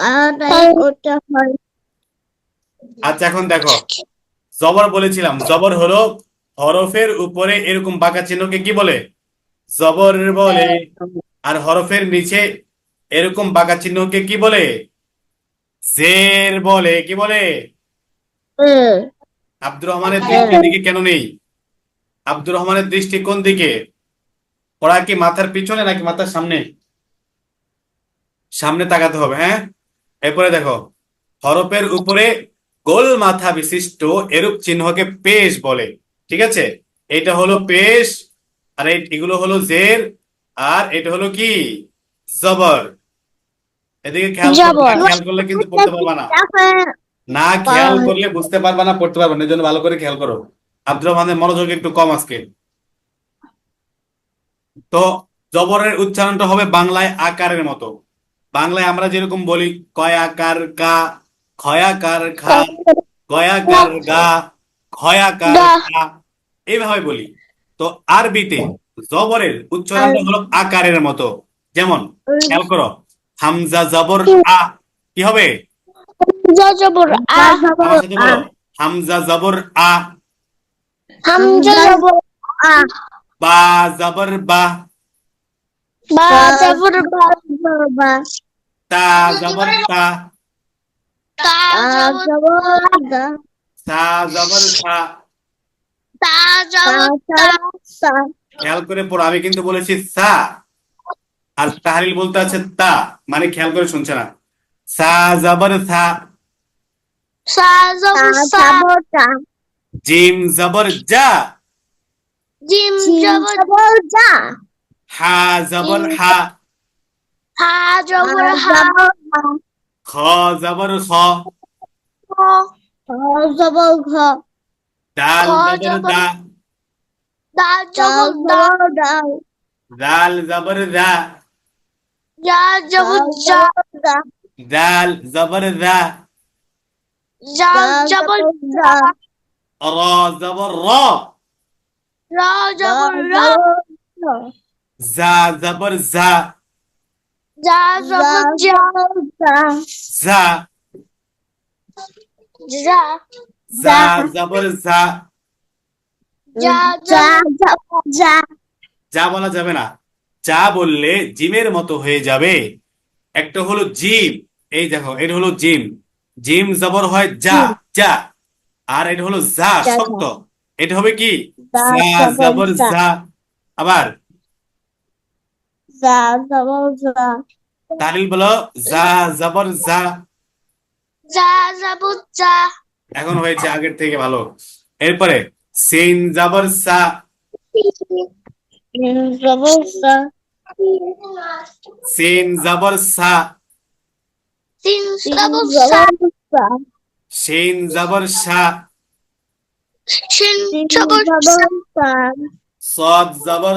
হয়। আচ্ছা এখন দেখো। জবর বলেছিলাম। জবর হলো হরফের উপরে এরকম বাঁকা চিহ্নকে কি বলে? জবর বলে। আর হরফের নিচে এরকম বাঁকা চিহ্নকে কি বলে? জের বলে। কি বলে? আব্দুর রহমানের দৃষ্টি দিকে কেন নেই? আব্দুর রহমানের দৃষ্টি কোন দিকে? ওরা কি মাথার পিছনে নাকি মাথার সামনে? সামনে তাকাতে হবে হ্যাঁ? এরপরে দেখো হরফের উপরে গোল মাথা বিশিষ্ট এরূপ চিহ্নকে পেশ বলে ঠিক আছে? এটা হলো পেশ আর এগুলো হলো জের আর এটা হলো কি? জবর। এদিকে খেয়াল খেয়াল করলে কিন্তু পড়তে পারবা না। না খেয়াল করলে বুঝতে পারবা না পড়তে পারবা না এই জন্য ভালো করে খেয়াল করো। আব্দুর রহমানের মনোযোগ একটু কম আজকে। তো জবরের উচ্চারণটা হবে বাংলায় আকারের মতো। বাংলায় আমরা যেরকম বলি কয়াকার কা খয়াকার খা গয়াকার গা খয়াকার গা। খা এইভাবে বলি। তো আরবিতে জবরের উচ্চারণটা হলো আকারের মতো। যেমন খেয়াল করো হামজা জবর আ কি হবে? হামজা জবর আ। হামজা জবর আ। বা জবর বা। বা জবর বা বা। তা জবর তা তা জবর দা সা জবর সা তা জবর তা খেয়াল করে পড়ো আমি কিন্তু বলেছি সা আর তাহরিল বলতে আছে তা মানে খেয়াল করে শুনছে না। সা জবর সা সা জবর সা জিম জবর জা জিম জবর জা হা জবর হা। হা জবর হা খ জবর খ জবর ঘ ডাল খ জবর জবর দা দা জবর দা দাল জবর দা যা জবর যা দাল জবর দা যা জবর যা র জবর র রা জবর রা জা জবর জা যা যা জা যা জা জবর জা যা যা যা যা বলা যাবে না। যা বললে জিমের মতো হয়ে যাবে। একটা হলো জিম। এই দেখো এটা হলো জিম। জিম জবর হয় যা যা। আর এটা হলো যা যা, শক্ত। এটা হবে কি? যা যা জবর যা। যা। আবার তালিল বলো যা জবর যা যা যা এখন হয়েছে আগের থেকে ভালো। এরপরে সিন জবর সা। সিন জবর সা। সিন জবর সা। সিন জবর সা। সিন জবর সা। জবর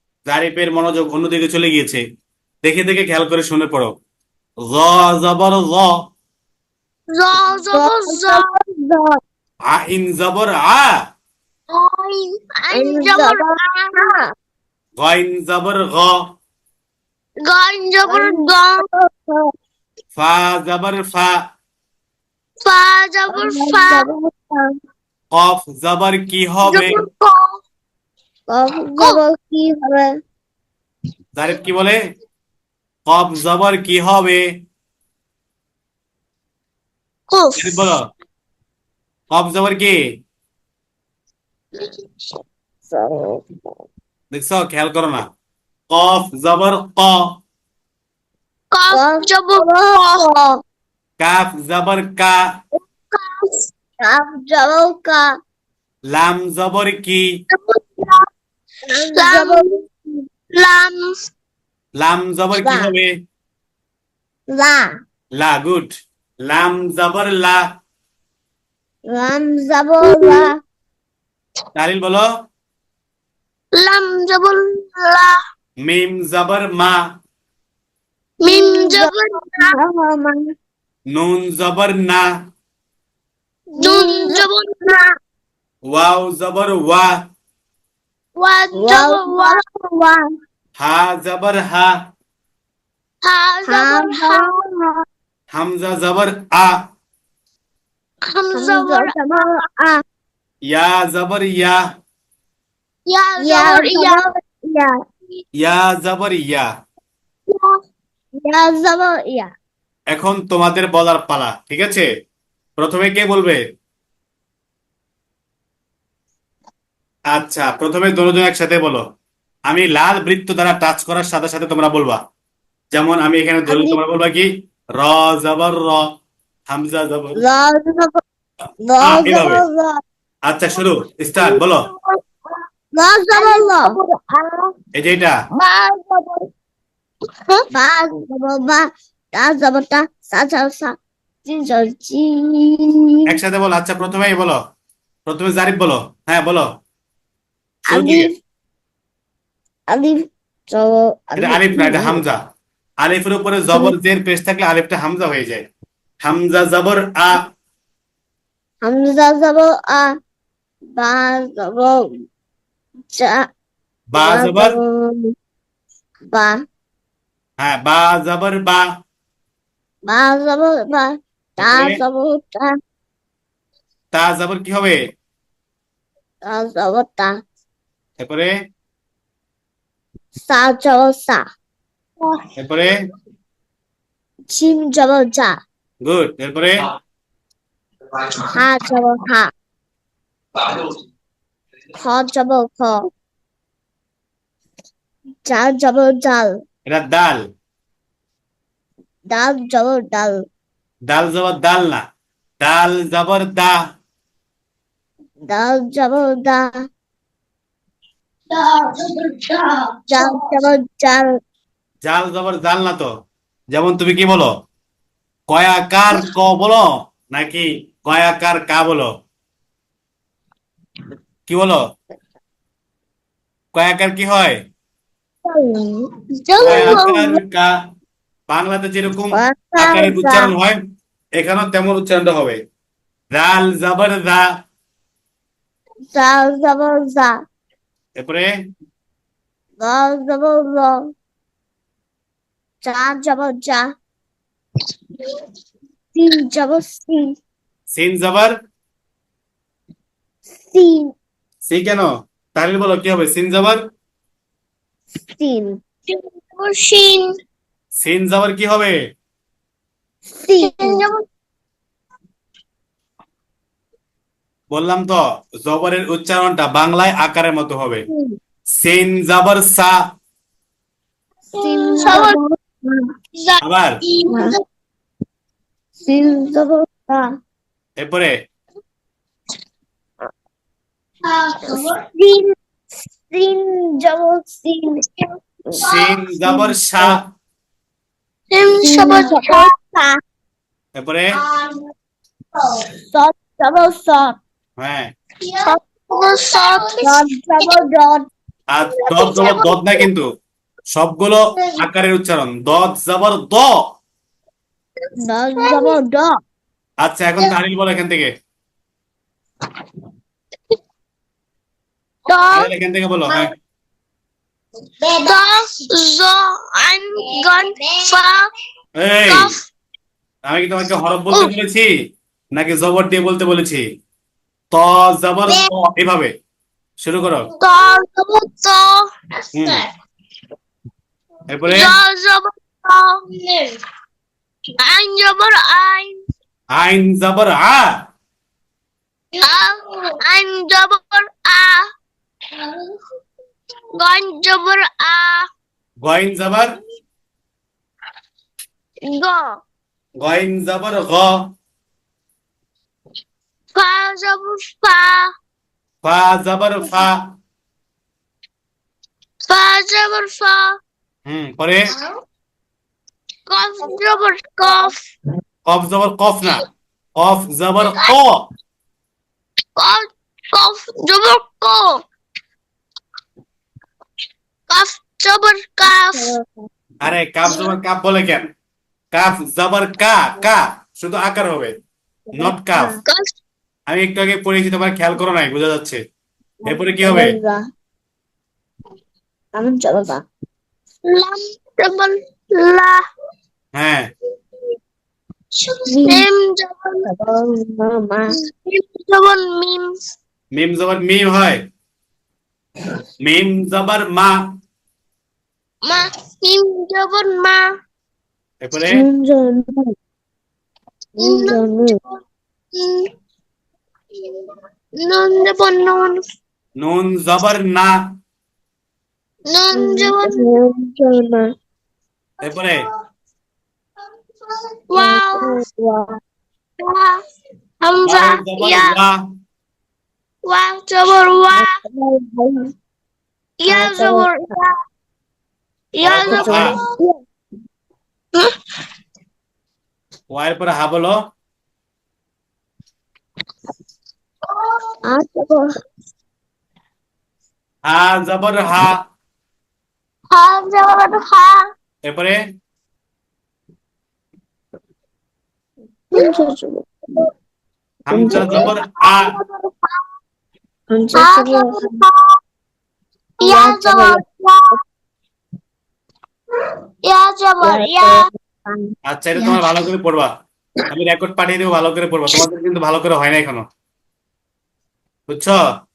জারিফের মনোযোগ অন্যদিকে চলে গিয়েছে। দেখে দেখে খেয়াল করে শুনে পড়ো। জ জবর জ রা জবর যা আইন জবর আ। আইন আইন জবর আ। গাইন জবর গ। গান জবর গা। ফা জবর ফা। ফা জবর ফা। কফ জবর কি হবে? ক জবর কি হবে? জারিফ কি বলে? কফ জবর কি হবে? কুফ। বলো। কফ জবর কি? দেখছ? খেয়াল করো না। কফ জবর ক। কাফ জবর ক। কাফ জবর কা। কাফ জবর কা। লাম জবর কি? লাম জবর কি হবে? লা। লা গুড। লাম জবর লা। লাম জবর লা। তাহলিল বলো। লাম জবর লা। মিম জবর মা। মিম জবর না নুন জবর না। নুন জবর না। ওয়াও জবর ওয়া ওয়া জবর ওয়া ওয়া হা জবর হা হা জবর হা হামজা জবর আ হাম জবর আ ইয়া জবর ইয়া ইয়া জবর ইয়া ইয়া ইয়া জবর ইয়া ইয়া জবর ইয়া এখন তোমাদের বলার পালা ঠিক আছে? প্রথমে কে বলবে? আচ্ছা প্রথমে দুজন একসাথে বলো। আমি লাল বৃত্ত দ্বারা টাচ করার সাথে সাথে তোমরা বলবা। যেমন আমি এখানে ধরলে তোমরা বলবা কি? র জবর র হামজা জবর। আচ্ছা শুরু স্টার্ট বলো। এই যে এটা। একসাথে বলো। আচ্ছা প্রথমেই বলো। প্রথমে জারিফ বলো। হ্যাঁ বলো। আলিফ আলিফ জবর এটা আলিফ না এটা হামজা আলিফের উপরে জবর জের পেশ থাকলে আলিফটা হামজা হয়ে যায়। হামজা জবর আ। হামজা জবর আ। বা জবর বা জবর। বা। হ্যাঁ বা জবর বা। বা জবর বা। তা? জবর তা। তা জবর কি হবে? তা জবর তা। এরপরে? সা জবর সা এরপরে? জিম জবর জা গুড এরপরে? হা জবর হা খ জবর খ। জাল জবর জাল এটা দাল ডাল জবর ডাল। দাল জবর দাল না। দাল জবর দা। ডাল জবর দা। জাল জবর জাল। জাল জবর জাল না তো। যেমন তুমি কি বলো? কয়াকার ক বলো নাকি কয়াকার কা বলো? কি বলো? কয়াকার কি হয়? বাংলাতে যেরকম আকারের উচ্চারণ হয় এখানেও তেমন উচ্চারণটা হবে। জাল জবর দা জাল জবর জা। এরপরে? লাল জবর ল চা জবর যা। সিন জবর সিন। সিন জবর সিন। সি কেন? তাহলে বলো কি হবে? সিন জবর সিন। Scene scene. জবর কি হবে? সিন। জবর বললাম তো জবরের উচ্চারণটা বাংলায় আকারের মতো হবে। সিন জবর সা। আবার? এরপরে? এরপরে? হ্যাঁ। না কিন্তু। সবগুলো আকারের উচ্চারণ। দত জবর দ। আচ্ছা এখন তাহলিল বলো এখান থেকে। এখান থেকে বলো হ্যাঁ। আমি কি তোমাকে হরফ বলতে বলেছি? নাকি জবর দিয়ে বলতে বলেছি? ত জবর ত এভাবে শুরু করো। ত জবর ত। এরপরে? জবর আইন জবর আইন। আইন জবর আ। আ আইন জবর আ। গন জবর আ। গইন জবর? গ। গইন জবর গ। ফা জবর ফা ফা জবর ফা ফা জবর ফা হুম পরে কফ জবর কফ কফ জবর কফ না কফ জবর ক কফ কফ জবর ক কাফ জবর কাফ আরে কাফ জবর কাফ বলে কেন? কাফ জবর কা কা। শুধু আকার হবে নট কাফ। আমি একটু আগে পড়েছি তোমার খেয়াল করো নাই বোঝা যাচ্ছে। এরপরে কি হবে? হ্যাঁ। মিম জবর মা মিম জবর মিম। মিম জবর মিম হয়। মিম জবর মা। মা মিম জবর মা। এরপরে? নুন জবর নুন নুন জবর না নুন জবর এরপরে হামজা ইয়া। ওয়া ওয়া। জবর। ওয়া। ইয়া জবর। ইয়া ইয়া ওয়া জবর। হা। ওয়ার পরে হা বলো আ জবর হা জবর হা। হা জবর হা। এরপরে? হামজা জবর আ হা জবর ইয়া জবর ইয়া ইয়া জবর ইয়া। আচ্ছা এটা তোমার ভালো করে পড়বা। আমি রেকর্ড পাঠিয়ে দেবো ভালো করে পড়বা। তোমাদের কিন্তু ভালো করে হয় না এখনও। 그렇죠?